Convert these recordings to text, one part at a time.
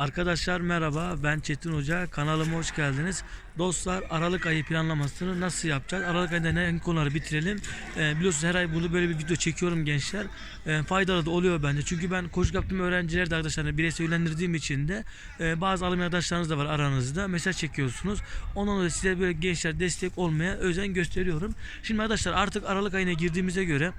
Arkadaşlar merhaba ben Çetin Hoca kanalıma hoş geldiniz. Dostlar Aralık ayı planlamasını nasıl yapacağız? Aralık ayında ne konuları bitirelim? Ee, biliyorsunuz her ay bunu böyle bir video çekiyorum gençler. Ee, faydalı da oluyor bence. Çünkü ben koşuk yaptığım öğrenciler de arkadaşlarına bireysel yönlendirdiğim için de e, bazı alım arkadaşlarınız da var aranızda. Mesaj çekiyorsunuz. Ondan dolayı size böyle gençler destek olmaya özen gösteriyorum. Şimdi arkadaşlar artık Aralık ayına girdiğimize göre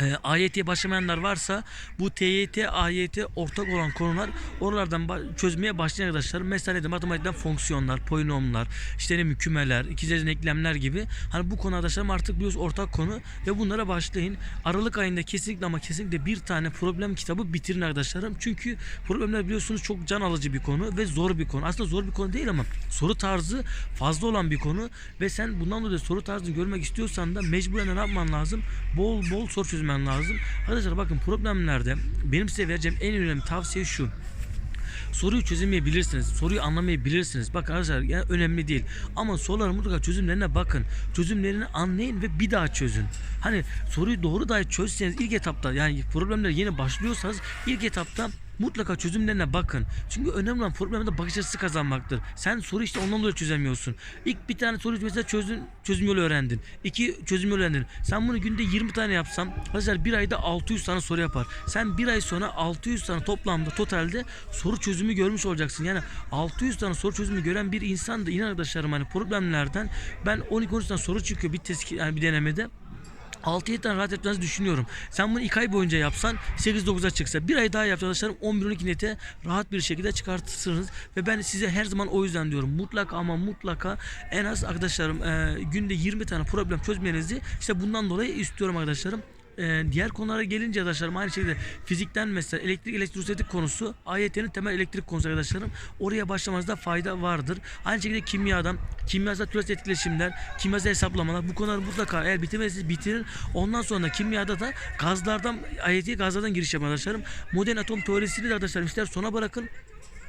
e, AYT'ye başlamayanlar varsa bu TYT, AYT ortak olan konular oralardan ba- çözmeye başlayan arkadaşlar. Mesela nedir? Matematikten fonksiyonlar, polinomlar, işte ne kümeler, ikizlerin eklemler gibi. Hani bu konu arkadaşlarım artık biliyoruz ortak konu ve bunlara başlayın. Aralık ayında kesinlikle ama kesinlikle bir tane problem kitabı bitirin arkadaşlarım. Çünkü problemler biliyorsunuz çok can alıcı bir konu ve zor bir konu. Aslında zor bir konu değil ama soru tarzı fazla olan bir konu ve sen bundan dolayı soru tarzını görmek istiyorsan da mecburen ne yapman lazım? Bol bol soru çözmen lazım. Arkadaşlar bakın problemlerde benim size vereceğim en önemli tavsiye şu. Soruyu çözemeyebilirsiniz. Soruyu anlamayabilirsiniz. Bakın arkadaşlar yani önemli değil. Ama soruların mutlaka çözümlerine bakın. Çözümlerini anlayın ve bir daha çözün. Hani soruyu doğru dahi çözseniz ilk etapta yani problemler yeni başlıyorsanız ilk etapta mutlaka çözümlerine bakın. Çünkü önemli olan problemde bakış açısı kazanmaktır. Sen soru işte ondan dolayı çözemiyorsun. İlk bir tane soru mesela çözün, çözüm yolu öğrendin. İki çözüm yolu öğrendin. Sen bunu günde 20 tane yapsan arkadaşlar bir ayda 600 tane soru yapar. Sen bir ay sonra 600 tane toplamda totalde soru çözümü görmüş olacaksın. Yani 600 tane soru çözümü gören bir insan da inan arkadaşlarım hani problemlerden ben 12-13 tane soru çıkıyor bir test yani bir denemede. 6-7 tane rahat etmenizi düşünüyorum. Sen bunu 2 ay boyunca yapsan 8-9'a çıksa bir ay daha yapsan arkadaşlarım 11-12 nete rahat bir şekilde çıkartırsınız. Ve ben size her zaman o yüzden diyorum mutlaka ama mutlaka en az arkadaşlarım e, günde 20 tane problem çözmenizi işte bundan dolayı istiyorum arkadaşlarım. Ee, diğer konulara gelince arkadaşlarım aynı şekilde fizikten mesela elektrik elektrostatik konusu AYT'nin temel elektrik konusu arkadaşlarım oraya başlamanızda fayda vardır. Aynı şekilde kimyadan kimyasal türev etkileşimler kimyasal hesaplamalar bu konuları mutlaka eğer bitirmezseniz bitirin. Ondan sonra kimyada da gazlardan AYT'ye gazlardan giriş yapın arkadaşlarım. Modern atom teorisini de arkadaşlarım ister sona bırakın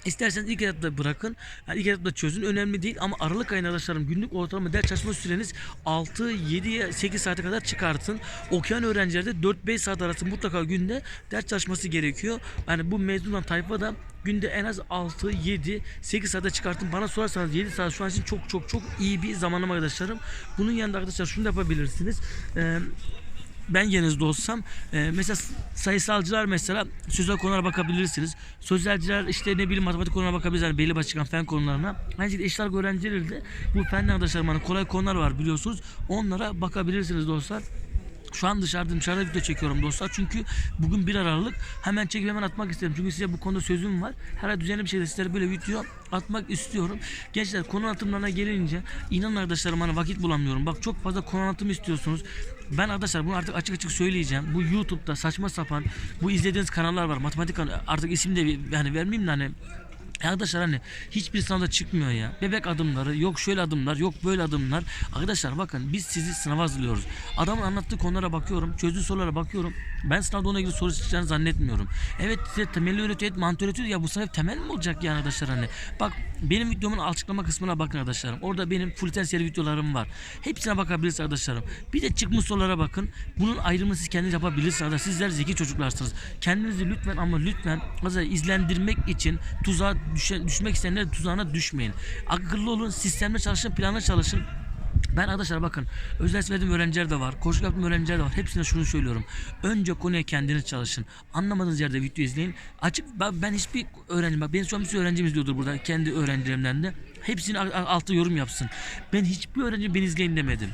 İsterseniz ilk etapta bırakın. Yani ilk etapta çözün. Önemli değil ama Aralık ayında arkadaşlarım günlük ortalama ders çalışma süreniz 6, 7, 8 saate kadar çıkartın. Okuyan öğrencilerde 4-5 saat arası mutlaka günde ders çalışması gerekiyor. Yani bu mezun olan tayfa da günde en az 6, 7, 8 saate çıkartın. Bana sorarsanız 7 saat şu an için çok çok çok iyi bir zamanlama arkadaşlarım. Bunun yanında arkadaşlar şunu da yapabilirsiniz. Ee, ben yerinizde olsam e, mesela sayısalcılar mesela sözel konulara bakabilirsiniz. Sözelciler işte ne bileyim matematik konularına bakabilirsiniz. Yani belli başlı çıkan fen konularına. Aynı şekilde ağırlık öğrencileri de bu fen arkadaşlarım hani kolay konular var biliyorsunuz. Onlara bakabilirsiniz dostlar. Şu an dışarıda dışarıda video çekiyorum dostlar. Çünkü bugün 1 Aralık. Hemen çekip hemen atmak istedim. Çünkü size bu konuda sözüm var. Her ay düzenli bir şekilde sizlere böyle video atmak istiyorum. Gençler konu anlatımlarına gelince inanın arkadaşlarım hani vakit bulamıyorum. Bak çok fazla konu anlatımı istiyorsunuz. Ben arkadaşlar bunu artık açık açık söyleyeceğim. Bu YouTube'da saçma sapan bu izlediğiniz kanallar var. Matematik artık isim de yani vermeyeyim de hani Arkadaşlar hani hiçbir sınavda çıkmıyor ya. Bebek adımları, yok şöyle adımlar, yok böyle adımlar. Arkadaşlar bakın biz sizi sınava hazırlıyoruz. Adamın anlattığı konulara bakıyorum, çözdüğü sorulara bakıyorum. Ben sınavda ona ilgili soru çıkacağını zannetmiyorum. Evet size temelli öğretiyor, mantığı öğretiyor ya bu sınav temel mi olacak yani arkadaşlar hani. Bak benim videomun açıklama kısmına bakın arkadaşlarım. Orada benim full seri videolarım var. Hepsine bakabilirsiniz arkadaşlarım. Bir de çıkmış sorulara bakın. Bunun ayrımını siz kendiniz yapabilirsiniz. Arkadaşlar. Sizler zeki çocuklarsınız. Kendinizi lütfen ama lütfen izlendirmek için tuzağa düşe, düşmek isteyenler tuzağına düşmeyin. Akıllı olun, sistemle çalışın, planla çalışın. Ben arkadaşlar bakın özel verdiğim öğrenciler de var. Koşuk yaptığım öğrenciler de var. Hepsine şunu söylüyorum. Önce konuya kendiniz çalışın. Anlamadığınız yerde video izleyin. Açık ben, hiçbir öğrenci bak benim şu an bir sürü öğrencim izliyordur burada. Kendi öğrencilerimden de. Hepsinin a- a- altı yorum yapsın. Ben hiçbir öğrenci beni izleyin demedim.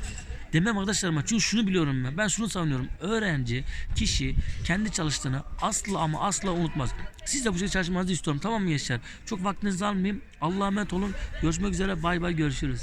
Demem arkadaşlarıma çünkü şunu biliyorum ben. Ben şunu savunuyorum. Öğrenci, kişi kendi çalıştığını asla ama asla unutmaz. Siz de bu şekilde çalışmanızı istiyorum. Tamam mı gençler? Çok vaktinizi almayayım. Allah'a emanet olun. Görüşmek üzere. Bay bay görüşürüz.